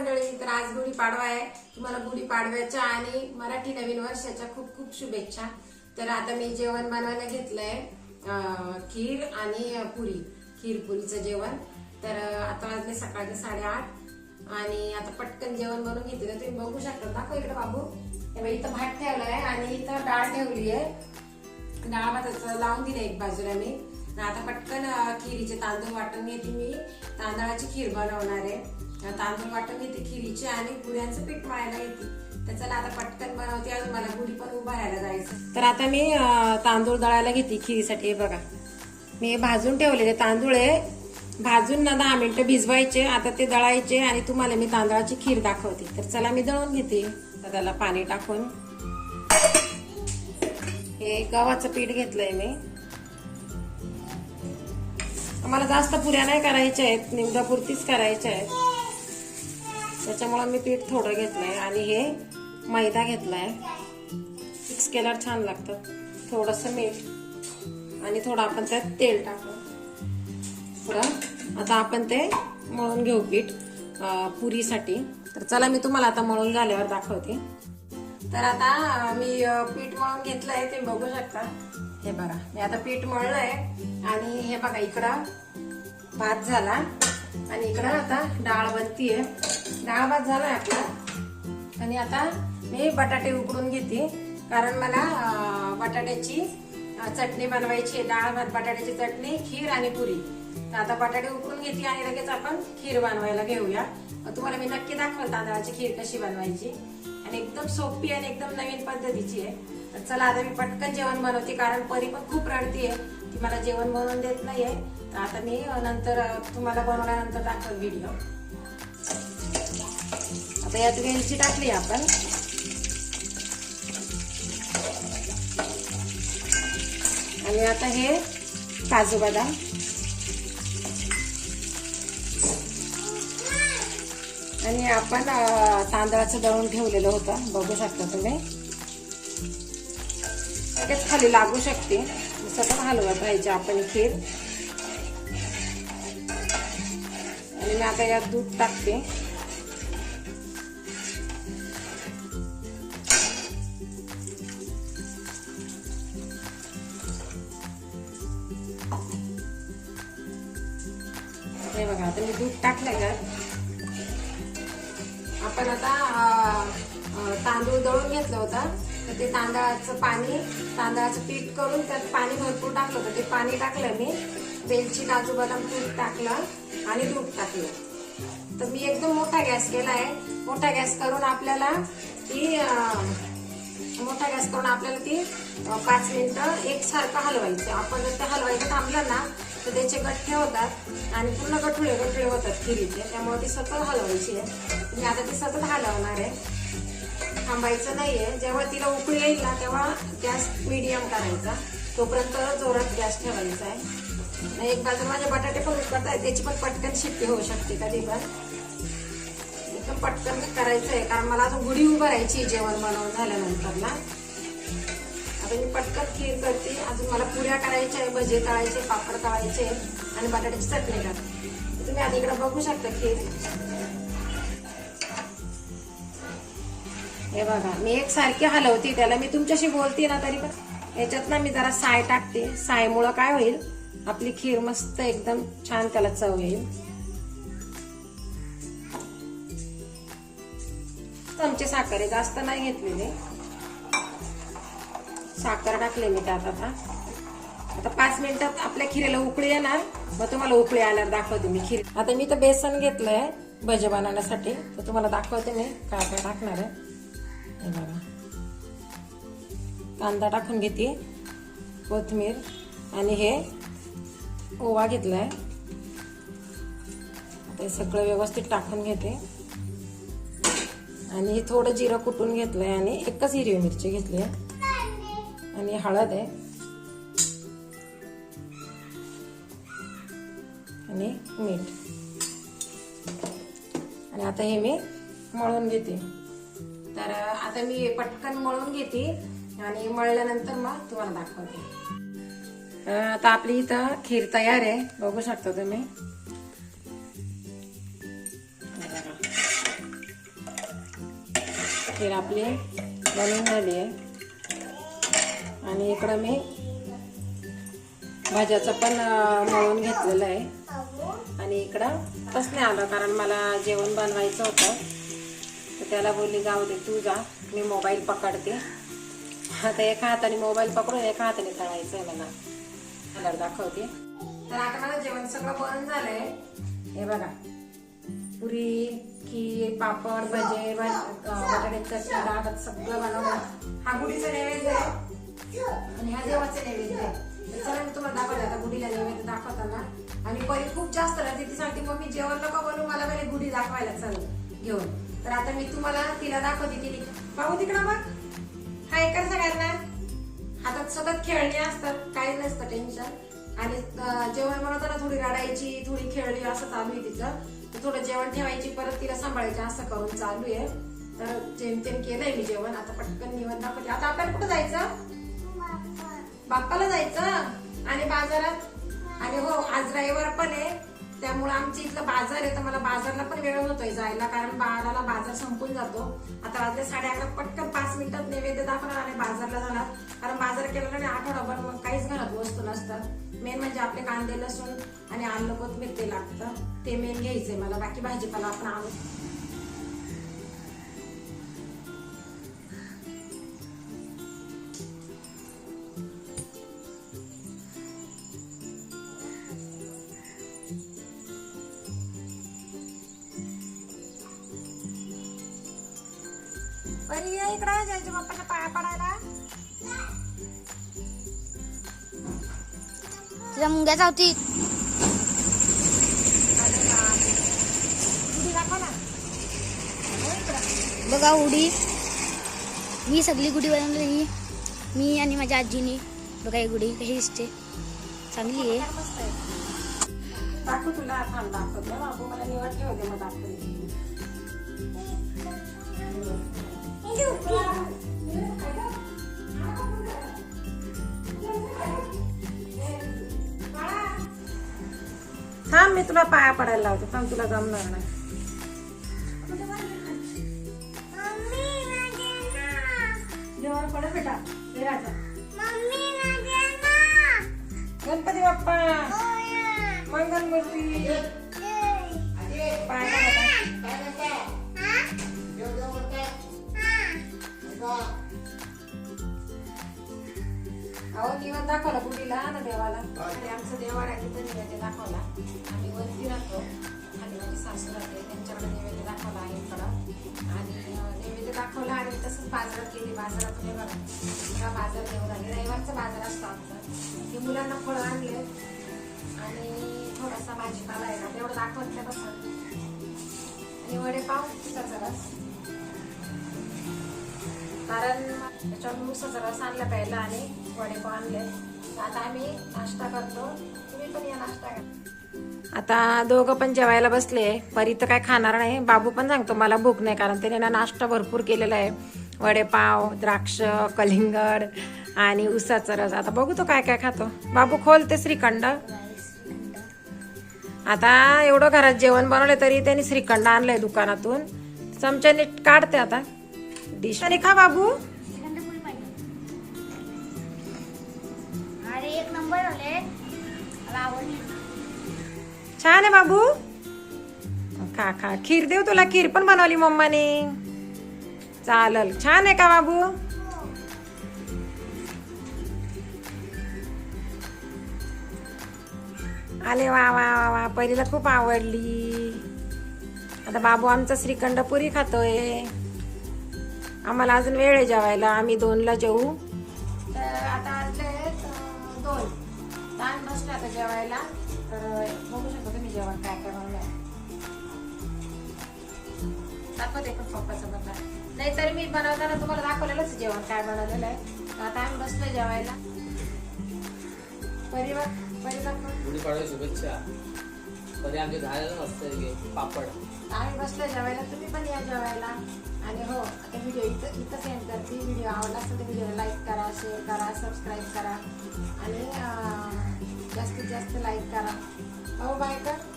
मंडळी तर आज गुढी पाडवा आहे. तुम्हाला गुढी पाडव्याच्या आणि मराठी नवीन वर्षाच्या खूप खूप शुभेच्छा. तर आता मी जेवण बनवायला घेतलंय खीर आणि पुरी खीर पुरीचं जेवण. तर आता वाजले सकाळचे साडेआठ आणि आता पटकन जेवण बनवून घेतलं तर तुम्ही बघू शकता दाखव इकडे बाबू. इथं भात ठेवलाय आणि इथं डाळ ठेवली आहे. डाळ भाताचं लावून दिलं एक बाजूला मी. आता पटकन खीरीचे खिरीचे तांदूळ वाटून घेते मी. तांदळाची खीर बनवणार आहे. तांदूळ वाटून घेते खिरीचे आणि पुऱ्यांचं पीठ मळायला घेते तर चला आता पटकन बनवते अजून मला गुढी पण उभारायला जायचं तर आता मी तांदूळ दळायला घेते खिरीसाठी हे बघा. मी भाजून ठेवलेले तांदूळ आहे. भाजून ना दहा मिनिटं भिजवायचे आता ते दळायचे आणि तुम्हाला मी तांदळाची खीर दाखवते. तर चला मी दळून घेते. तर त्याला पाणी टाकून. हे गव्हाचं पीठ घेतलंय मी. आम्हाला जास्त पुऱ्या नाही करायच्या आहेत निवडापुरतीच करायच्या आहेत. त्याच्यामुळं मी पीठ थोडं घेतलंय आणि हे मैदा घेतलाय. मिक्स केल्यावर छान लागतं. थोडस मीठ आणि थोडं आपण त्यात तेल टाकू थोडं आता आपण ते मळून घेऊ पीठ पुरीसाठी. तर चला मी तुम्हाला आता मळून झाल्यावर दाखवते. तर आता मी पीठ मळून घेतलंय. ते बघू शकता. हे बघा मी आता पीठ मळलंय. आणि हे बघा इकडं भात झाला. आणि इकडं आता डाळ बनती आहे. डाळ भात झालाय आपला. आणि आता मी बटाटे उकडून घेते. कारण मला बटाट्याची चटणी बनवायची आहे. डाळ भात बटाट्याची चटणी खीर आणि पुरी. तर आता बटाटे उकडून घेते आणि लगेच आपण खीर बनवायला घेऊया. तुम्हाला मी नक्की दाखवल तांदळाची खीर कशी बनवायची. आणि एकदम सोपी आणि एकदम नवीन पद्धतीची आहे. तर चला आता मी पटकन जेवण बनवते कारण परी पण खूप रडतीये. ती मला जेवण बनवून देत नाहीये. तर आता मी नंतर तुम्हाला बनवल्यानंतर दाखवल व्हिडिओ आता यात वेलची टाकली आपण. आणि आता हे काजू बदाम. आणि आपण तांदळाचं दळून ठेवलेलं होतं. बघू शकता तुम्ही. लगेच खाली लागू शकते. सतत हलवत राहायचे आपण खीर. आणि मी आता यात दूध टाकते. हे बघा आता मी दूध टाकलं का आपण आता तांदूळ दळून घेतलं होतं. तर ते तांदळाचं पाणी तांदळाचं पीठ करून त्यात पाणी भरपूर टाकलं होतं. ते पाणी टाकलं मी. वेलची काजू बदाम तूप टाकलं आणि दूध टाकलं. तर मी एकदम मोठा गॅस केला आहे. मोठा गॅस करून आपल्याला ती मोठा गॅस करून आपल्याला ती पाच मिनिटं एकसारखं हलवायचं. आपण जर ते हलवायचं थांबलं ना तर त्याचे गठ्ठे होतात आणि पूर्ण गठुळे गठुळे होतात खिरीचे. त्यामुळे ती सतत हलवायची आहे. मी आता ती सतत हलवणार आहे. थांबायचं नाहीये. जेव्हा तिला उकळी येईल ना तेव्हा गॅस मिडियम करायचा. तोपर्यंत जोरात गॅस ठेवायचा आहे. एक बाजू माझे बटाटे पण उकडत त्याची पण पटकन शिट्टी होऊ शकते कधी पण. एकदम पटकन करायचं आहे. कारण मला अजून गुढी उभारायची जेवण बनवून झाल्यानंतर ना. आता मी पटकन खीर करते. अजून मला पुऱ्या करायच्या आहे भजे तळायचे पापड तळायचे आणि बटाट्याची चटणी करते. तुम्ही आधी इकडे बघू शकता खीर. हे बघा मी एक सारखी हलवते त्याला. मी तुमच्याशी बोलते ना तरी पण याच्यात ना मी जरा साय टाकते. सायमुळं काय होईल? आपली खीर मस्त एकदम छान त्याला चव येईल. चमचे साखर जास्त नाही घेतलेले. साखर टाकले मी त्यात आता. आता पाच मिनिटात आपल्या खिरेला उकळी येणार. मग तुम्हाला उकळी आल्यावर दाखवते मी खीर. आता मी तर बेसन घेतलंय भजे बनवण्यासाठी. तर तुम्हाला दाखवते मी काय काय टाकणार आहे. हे बघा. कांदा टाकून घेते कोथमीर आणि हे ओवा घेतलाय. ते सगळं व्यवस्थित टाकून घेते. आणि हे थोडं जिरं कुटून घेतलंय आणि एकच हिरवी मिरची घेतली आणि हळद आहे. आणि मीठ. आणि आता हे मी मळून घेते. तर आता मी पटकन मळून घेते आणि मळल्यानंतर मग तुम्हाला दाखवते. आता आपली इथं खीर तयार आहे. बघू शकता तुम्ही. खीर आपली बनवून झाली आहे. आणि इकडं मी भाज्याचं पण मळून घेतलेलं आहे. आणि इकडं तसं नाही आलं कारण मला जेवण बनवायचं होतं. त्याला बोलली जाऊ दे तू जा मी मोबाईल पकडते. आता एका हाताने मोबाईल पकडून एका हाताने तळायचं आहे मला. कलर दाखवते. तर आता मला जेवण सगळं बंद झालंय. हे बघा. पुरी खीर पापड भजे भाज- चटणी डाळ सगळं बनवलं. हा गुढीचा नैवेद्य आहे. आणि हा देवाचा नैवेद्य आहे. चला मी तुम्हाला दाखवते. आता गुढीला नैवेद्य दाखवताना. आणि परी खूप जास्त राहते ती सांगते मी जेवण नको बनवू. मला पहिले गुढी दाखवायला चल. घेऊन. तर आता मी तुम्हाला तिला दाखवते तिने पाहू तिकडं मग. हाय कर सगळ्यांना? हातात सतत खेळणी असतात काही नसतं टेन्शन आणि जेवण बनवताना थोडी रडायची थोडी खेळली असं चालू आहे तिचं. थोडं जेवण ठेवायची परत तिला सांभाळायची असं करून चालू आहे. तर जेमतेम केलंय मी जेवण. आता पटकन निवड दाखवते. आता आपल्याला कुठं जायचं? बाप्पाला जायचं. आणि बाजारात? आणि हो आज रविवार पण आहे. त्यामुळे आमच्या इथलं बाजार आहे तर मला बाजारला पण वेळ होतोय जायला कारण बाराला बाजार संपून जातो. आता वाजले साडे अकरा पटकन पाच मिनिटात नैवेद्य दाखवणार आणि बाजारला जाणार. कारण बाजार केला नाही आठवडाभर मग काहीच घरात वस्तू नसतात. मेन म्हणजे आपले कांदे लसूण आणि आलं कोथमीर ते लागतं. ते मेन घ्यायचंय मला बाकी भाजीपाला आपण आणू. बरी या इकडं जायचं बाप्पाच्या पाया पडायला. तिला मुंग्या चावती गुढी दाखव ना. हो इकडं. बघा उडी. मी सगळी गुढी बनवली मी आणि माझ्या आजीने. बघा ही गुढी कशी दिसते. चांगली आहे. मस्त आहे. दाखव तुला थांब दाखवते. बाबू मला निवड ठेव दे मग दाखवते थांब मी तुला पाया पडायला लावते. थांब तुला जमणार नाही. हे गणपती बाप्पा. मंगलमूर्ती. पाया अहो निवड दाखवला गुढीला ना देवाला. आणि आमचं देवाळ आहे तर नैवेद्य दाखवला. आम्ही वरती राहतो. आणि माझी सासू राहते त्यांच्याकडे नैवेद्य दाखवला आहे आणि नैवेद्य दाखवला आणि तसंच बाजारात गेली. बाजारात हे बघा हा बाजार घेऊन आले रविवारचा बाजार असतो आमचा. हे मुलांना फळं आणले. आणि थोडासा भाजीपाला आहे. ना तेवढं दाखवत नाही बसा आणि वडेपाव तिचा जरा. कारण त्याच्यावर मुसाचा रस आणला प्यायला आणि वडेपाव आणले. आता आम्ही नाश्ता करतो. तुम्ही पण या नाश्ता करा. आता दोघं पण जेवायला बसले. परी तर काय खाणार नाही. बाबू पण सांगतो मला भूक नाही कारण त्याने ना नाश्ता भरपूर केलेला आहे. वडेपाव द्राक्ष कलिंगड आणि उसाचा रस. आता बघू तो काय काय खातो. बाबू खोल ते श्रीखंड. आता एवढं घरात जेवण बनवलं तरी त्यांनी श्रीखंड आणलंय दुकानातून. चमच्याने काढते आता. डिश आणि खा बाबू. अरे एक नंबर आले. मला आवडली. छान आहे बाबू. खा खा. खीर देऊ तुला खीर पण बनवली मम्माने. चालल. छान आहे का बाबू? आले वा वा वा वा. पहिलीला खूप आवडली. आता बाबू आमचा श्रीखंड पुरी खातोय. आम्हाला अजून वेळ आहे जेवायला. आम्ही दोनला जेवू. तर आता अं, दोन. ताण बसले आता जेवायला. तर बघू शकतो तुम्ही जेवण काय काय बनवलंय दाखवते का पप्पाचं बघा नाहीतर मी बनवताना तुम्हाला दाखवलेलंच जेवण काय बनवलेलं आहे. तर आता आम्ही बसलो जेवायला. परिवार परिवार शुभेच्छा. कधी आमचे झालेलं नसतं पापड. आम्ही बसलो जेवायला तुम्ही पण या जेवायला. आणि हो आता व्हिडिओ इथं इथं सेंड करते. व्हिडिओ आवडला असेल तर व्हिडिओला लाईक करा शेअर करा सबस्क्राईब करा. आणि जास्तीत जास्त लाईक करा. हो बाय कर.